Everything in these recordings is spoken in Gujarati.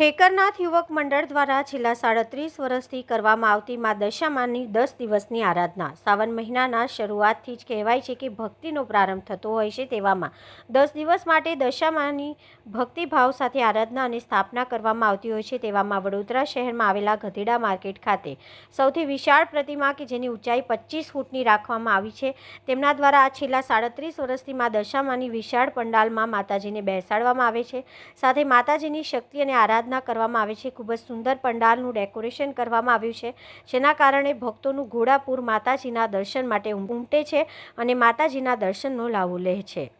ઠેકરનાથ યુવક મંડળ દ્વારા છેલ્લા સાડત્રીસ વર્ષથી કરવામાં આવતી મા દશામાની દસ દિવસની આરાધના. સાવન મહિનાના શરૂઆતથી જ કહેવાય છે કે ભક્તિનો પ્રારંભ થતો હોય છે તેવામાં. દસ દિવસ માટે દશામાની ભક્તિભાવ સાથે આરાધના અને સ્થાપના કરવામાં આવતી હોય છે તેવામાં વડોદરા શહેરમાં આવેલા ગધેડા માર્કેટ ખાતે. સૌથી વિશાળ પ્રતિમા કે જેની ઊંચાઈ પચીસ ફૂટની રાખવામાં આવી છે. તેમના દ્વારા આ છેલ્લા સાડત્રીસ વર્ષથી મા દશામાની વિશાળ પંડાલમાં માતાજીને બેસાડવામાં આવે છે. સાથે માતાજીની શક્તિ અને આરાધના કરવામાં આવે છે. ખૂબ જ સુંદર પંડાલનું ડેકોરેશન કરવામાં આવ્યું છે. જેના કારણે ભક્તોનું ઘોડાપુર માતાજીના દર્શન માટે ઉમટે છે અને માતાજીના દર્શનનો લાવો લે છે.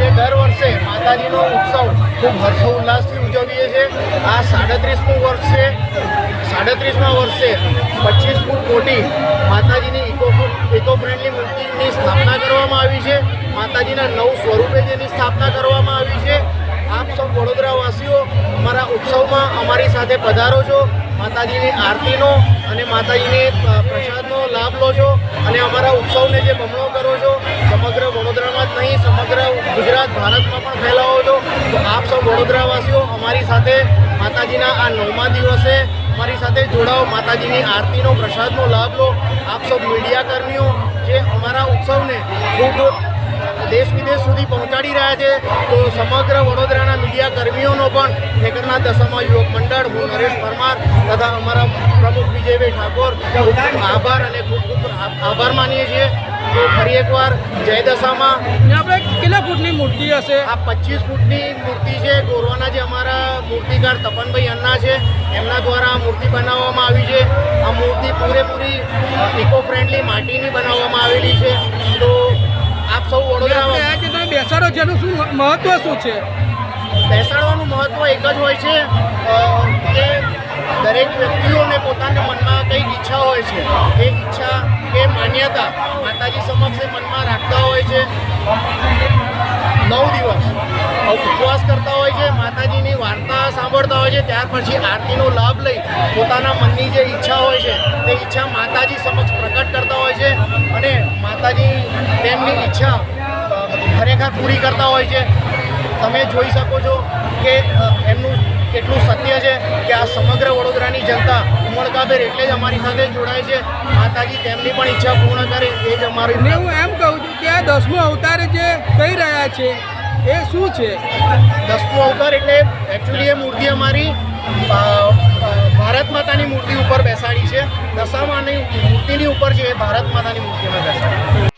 દર વર્ષે માતાજીનો ઉત્સવ ખૂબ હર્ષોલ્લાસથી ઉજવીએ છીએ. આ સાડત્રીસમું વર્ષ છે. સાડત્રીસમા વર્ષે પચીસ ફૂટ મોટી માતાજીની ઇકો ઇકો ફ્રેન્ડલી મૂર્તિની સ્થાપના કરવામાં આવી છે. માતાજીના નવ સ્વરૂપે જેની સ્થાપના કરવામાં આવી છે. આપ સૌ વડોદરાવાસીઓ અમારા ઉત્સવમાં અમારી સાથે પધારો છો. માતાજીની આરતીનો અને માતાજીની પ્રસાદનો લાભ લો છો અને અમારા ઉત્સવને જે બમણો કરો છો, સમગ્ર વડોદરામાં જ નહીં, સમગ્ર ગુજરાત, ભારતમાં પણ ફેલાવો છો. તો આપ સૌ વડોદરાવાસીઓ અમારી સાથે માતાજીના આ નવમા દિવસે અમારી સાથે જોડાઓ. માતાજીની આરતીનો, પ્રસાદનો લાભ લો. આપ સૌ મીડિયાકર્મીઓ જે અમારા ઉત્સવને ખૂબ દેશ વિદેશ સુધી પહોંચાડી રહ્યા છે, તો સમગ્ર વડોદરાના મીડિયા કર્મીઓનો પણ ઠેકરના દશામા યુવક મંડળ, હું નરેશ પરમાર તથા અમારા પ્રમુખ વિજયભાઈ ઠાકોર આભાર અને ખૂબ ખૂબ આભાર માનીએ છીએ. તો ફરી એકવાર જય દશામાં. આપણે કેટલા ફૂટની મૂર્તિ હશે? આ પચીસ ફૂટની મૂર્તિ છે. ગોરવાના જે અમારા મૂર્તિકાર તપનભાઈ અન્ના છે એમના દ્વારા આ મૂર્તિ બનાવવામાં આવી છે. આ મૂર્તિ પૂરેપૂરી ઇકો ફ્રેન્ડલી માટીની બનાવવામાં આવેલી છે. તો આપ સૌ વડોદરા કે તમે બેસાડો જેનું શું મહત્વ શું છે? બેસાડવાનું મહત્વ એક જ હોય છે. કે દરેક વ્યક્તિઓને પોતાના મનમાં કંઈક ઈચ્છા હોય છે, એ ઈચ્છા કે માન્યતા માતાજી સમક્ષ એ મનમાં રાખતા હોય છે. નવ દિવસ ઉપવાસ કરતા હોય છે, માતાજીની વાર્તા સાંભળતા હોય છે, ત્યાર પછી આરતીનો લાભ લઈ પોતાના મનની જે ઈચ્છા હોય છે, તે ઈચ્છા માતાજી સમક્ષ પ્રગટ કરતા હોય છે અને માતાજી તેમની ઈચ્છા ખરેખર પૂરી કરતા હોય છે. તમે જોઈ શકો છો કે એમનું કેટલું સત્ય છે કે આ સમગ્ર વડોદરાની જનતા ઉમળકાભેર એટલે જ અમારી સાથે જોડાય છે. માતાજી તેમની પણ ઈચ્છા પૂર્ણ કરે એ જ અમારી હું એમ કહું છું કે આ દસમો અવતાર જે કહી રહ્યા છે એ શું છે? દસમો અવતાર એટલે એકચ્યુઅલી એ મૂર્તિ અમારી ભારત માતાની મૂર્તિ ઉપર બેસાડી છે. દશામાની મૂર્તિની ઉપર છે એ ભારત માતાની મૂર્તિમાં બેસાડી